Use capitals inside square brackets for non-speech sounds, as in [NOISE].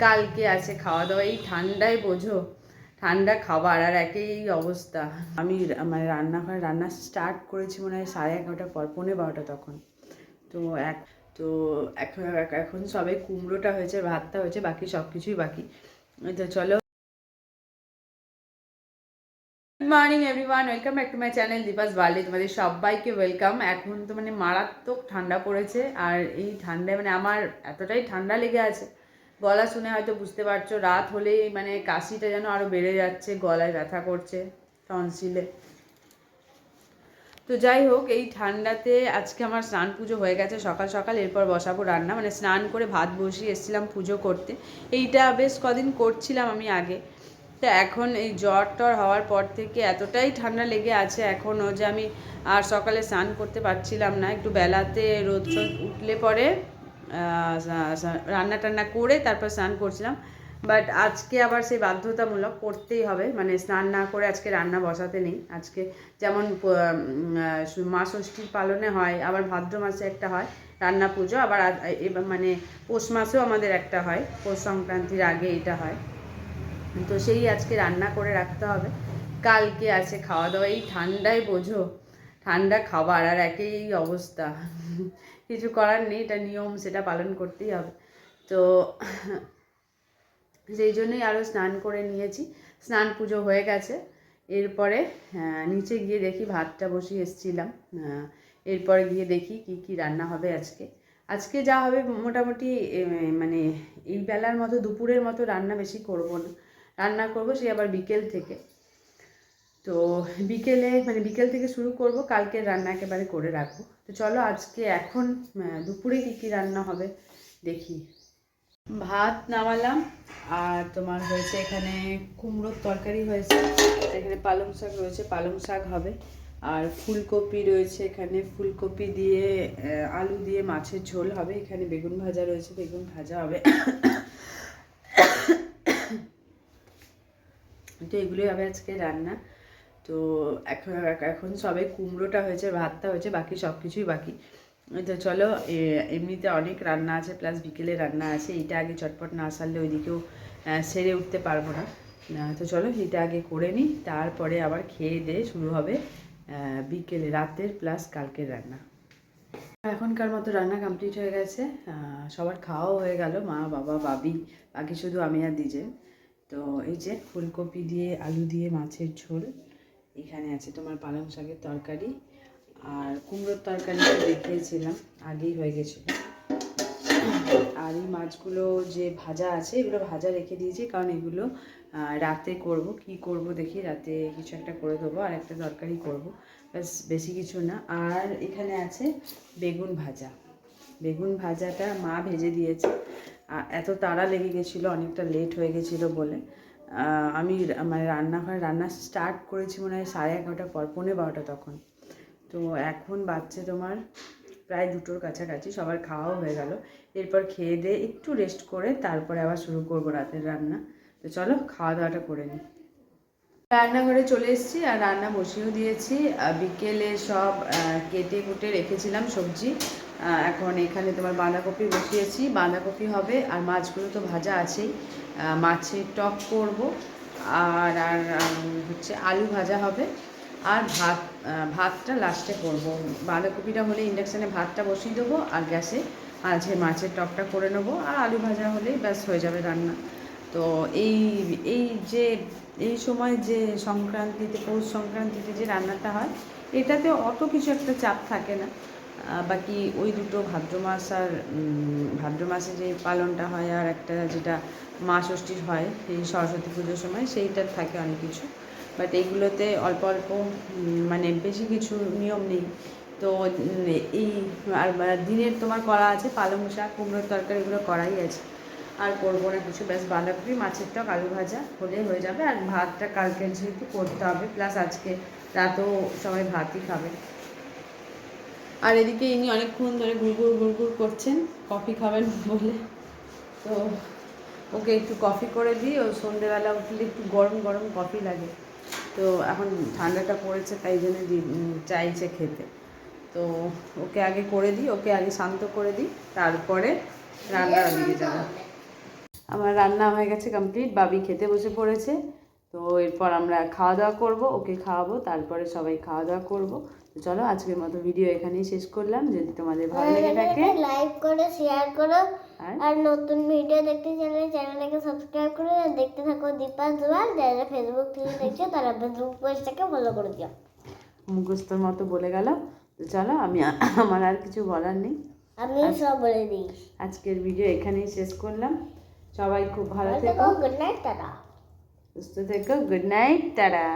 কালকে আছে খাওয়া দাওয়া এই ঠান্ডায় বোঝো, ঠান্ডা খাবার আর একই অবস্থা। আমি মানে রান্নাঘরে, রান্না স্টার্ট করেছি মনে হয় সাড়ে এগারোটা পর, পৌনে বারোটা তখন। তো এক, তো এখন এখন সবে কুমড়োটা হয়েছে, ভাতটা হয়েছে, বাকি সব কিছুই বাকি। তো চলো। Good morning everyone welcome back to my channel Deepa's barley তোমাদের সবাইকে ওয়েলকাম এখন তো মানে মারাত্মক ঠান্ডা পড়েছে, আর এই ঠান্ডায় মানে আমার এতটাই ঠান্ডা লেগে আছে। গলা শুনে হয়তো বুঝতে পারছ, রাত হলেই মানে কাশিটা যেন আরও বেড়ে যাচ্ছে, গলায় ব্যথা করছে টনসিলে। তো যাই হোক, এই ঠান্ডাতে আজকে আমার স্নান পুজো হয়ে গেছে, সকাল সকাল এরপর বসাবো রান্না। মানে স্নান করে ভাত বসিয়ে এসেছিলাম পুজো করতে। এইটা বেশ কদিন করছিলাম আমি আগে। তো এখন এই জ্বর টর হওয়ার পর থেকে এতটাই ঠান্ডা লেগে আছে এখনও যে আমি আর সকালে স্নান করতে পারছিলাম না। একটু বেলাতে রোদ উঠলে পরে রান্না টান্না করে তারপর স্নান করছিলাম। বাট আজকে আবার সেই বাধ্যতামূলক করতেই হবে। মানে স্নান না করে আজকে রান্না বসাতে নেই। আজকে যেমন মা ষষ্ঠীর পালনে হয়, আবার ভাদ্র মাসে একটা হয়, রান্না পুজো, আবার মানে পৌষ মাসেও আমাদের একটা হয়, পৌষ সংক্রান্তির আগে এটা হয়। তো সেই আজকে রান্না করে রাখতে হবে। কালকে আছে খাওয়া দাওয়া। এই ঠান্ডায় বোঝো ঠান্ডা খাবার আর একই অবস্থা। কিছু করার নেই, এটা নিয়ম, সেটা পালন করতেই হবে। তো সেই জন্যই আরও স্নান করে নিয়েছি। স্নান পুজো হয়ে গেছে। এরপরে নিচে গিয়ে দেখি ভাতটা বসিয়ে এসেছিলাম। এরপরে গিয়ে দেখি কি কি রান্না হবে আজকে। আজকে যা হবে মোটামুটি মানে এই বেলার মতো দুপুরের মতো রান্না বেশি করব না। রান্না করব সেই আবার বিকেল থেকে। তো বিকেলে মানে বিকেল থেকে শুরু করব কালকে রান্না একেবারে করে রাখব। তো চলো আজকে এখন দুপুরে কি কি রান্না হবে দেখি। ভাত নামালাম, আর তোমার হয়েছে এখানে কুমড়োর তরকারি হয়েছে, এখানে পালং শাক রয়েছে, পালং শাক হবে। আর ফুলকপি রয়েছে এখানে, ফুলকপি দিয়ে আলু দিয়ে মাছের ঝোল হবে, এখানে বেগুন ভাজা রয়েছে, বেগুন ভাজা হবে। [COUGHS] তো এগুলোই হবে আজকে রান্না। তো এখন এখন সবে কুমড়োটা হয়েছে, ভাতটা হয়েছে, বাকি সব কিছুই বাকি। তো চলো এমনিতে অনেক রান্না আছে প্লাস বিকেলে রান্না আছে এটা আগে চটপট না সারলে ওইদিকেও সেরে উঠতে পারব না। তো চলো এটা আগে করে নিই, তারপরে আবার খেয়ে দিয়ে শুরু হবে বিকেলে, রাতের প্লাস কালকের রান্না। এখনকার মতো রান্না কমপ্লিট হয়ে গেছে সবার খাওয়াও হয়ে গেল, মা, বাবা বাবি বাকি শুধু আমি আর দিজেন তো এই যে ফুলকপি দিয়ে, আলু দিয়ে, মাছের ঝোল এখানে আছে তোমার পালং শাকের তরকারি আর কুমড়োর তরকারি দেখিয়েছিলাম, আগেই হয়ে গেছিল। আর এই মাছগুলো যে ভাজা আছে, এগুলো ভাজা রেখে দিয়েছি, কারণ এগুলো রাতে করব। কি করব দেখি, রাতে কিছু একটা করে দেবো, আর একটা তরকারি করব। ব্যাস, বেশি কিছু না। আর এখানে আছে বেগুন ভাজা। বেগুন ভাজাটা মা ভেজে দিয়েছে। এত তাড়া লেগে গেছিল, অনেকটা লেট হয়ে গেছিল বলে। আমি মানে রান্নাঘরে রান্না স্টার্ট করেছি মনে হয় সাড়ে এগারোটা পর, পৌনে বারোটা তখন। তো এখন বাচ্চা তোমার প্রায় দুটোর কাছাকাছি, সবার খাওয়াও হয়ে গেল। এরপর খেয়ে দিয়ে একটু রেস্ট করে তারপরে আবার শুরু করব রাতের রান্না। তো চলো খাওয়া দাওয়াটা করে নিই। রান্নাঘরে চলে এসেছি আর রান্না বসিয়েও দিয়েছি। বিকেলে সব কেটে কুটে রেখেছিলাম সবজি। এখন এখানে তোমার বাঁধাকপি বসিয়েছি। বাঁধাকপি হবে আর মাছগুলো তো ভাজা আছেই। মাছের টক করব, আর আর হচ্ছে আলু ভাজা হবে, আর ভাত ভাতটা লাস্টে করব। বাঁধাকপিটা হলে ইন্ডাকশানে ভাতটা বসিয়ে দেবো, আর গ্যাসে মাঝে মাছের টকটা করে নেব, আর আলু ভাজা হলেই ব্যাস হয়ে যাবে রান্না। তো এই এই যে, এই সময় যে সংক্রান্তিতে, পৌষ সংক্রান্তিতে যে রান্নাটা হয়, এটাতে অত কিছু একটা চাপ থাকে না। বাকি ওই দুটো ভাদ্র মাস আর ভাদ্র মাসে যে পালনটা হয় আর একটা যেটা মা ষষ্ঠীর হয়, এই সরস্বতী পুজোর সময়, সেইটার থাকে অনেক কিছু। বাট এইগুলোতে অল্প অল্প মানে বেশি কিছু নিয়ম নেই। তো এই, আর দিনের তোমার করা আছে পালং শাক, কুমড়োর তরকারি এগুলো করাই আছে। আর করব না কিছু, ব্যাস বাঁধাকপি, মাছের টক, আলু ভাজা হলে হয়ে যাবে। আর ভাতটা কালকে যেহেতু করতে হবে, প্লাস আজকে রাতেও সবাই ভাতই খাবে। আর এদিকে ইনি অনেকক্ষণ ধরে গুড়গুড় গুড়গুড় করছেন। কফি খাবেন বলে। তো ওকে একটু কফি করে দিই। ও সন্ধেবেলা উঠলে একটু গরম গরম কফি লাগে। তো এখন ঠান্ডাটা পড়েছে, তাই জন্য চাইছে খেতে। তো ওকে আগে করে দিই, ওকে আগে শান্ত করে দিই। তারপরে রান্নার দিকে যাব। আমার রান্না হয়ে গেছে কমপ্লিট। বাবি খেতে বসে পড়েছে। তো এরপর আমরা খাওয়া দাওয়া করব ওকে খাওয়াবো তারপরে সবাই খাওয়া দাওয়া করব। তো চলো আজকের মতো ভিডিও এখানেই শেষ করলাম। যদি তোমাদের ভালো লেগে থাকে লাইক করো শেয়ার করো। আর? নতুন ভিডিও দেখতে চাইলে চ্যানেলটাকে সাবস্ক্রাইব করে। আর দেখতে থাকো দীপাস দুয়ার যারা ফেসবুক থেকে দেখছ তারা ফেসবুক পেজটাকে ফলো করে দিও। মুখস্থর মতো বলে গেল। তো চলো আমি আমার আর কিছু বলার নেই। আমি সব বলে দিই। আজকের ভিডিও এখানেই শেষ করলাম। সবাই খুব ভালো থেকো। Good night tata. সুস্থ থেকো গুড নাইট তারা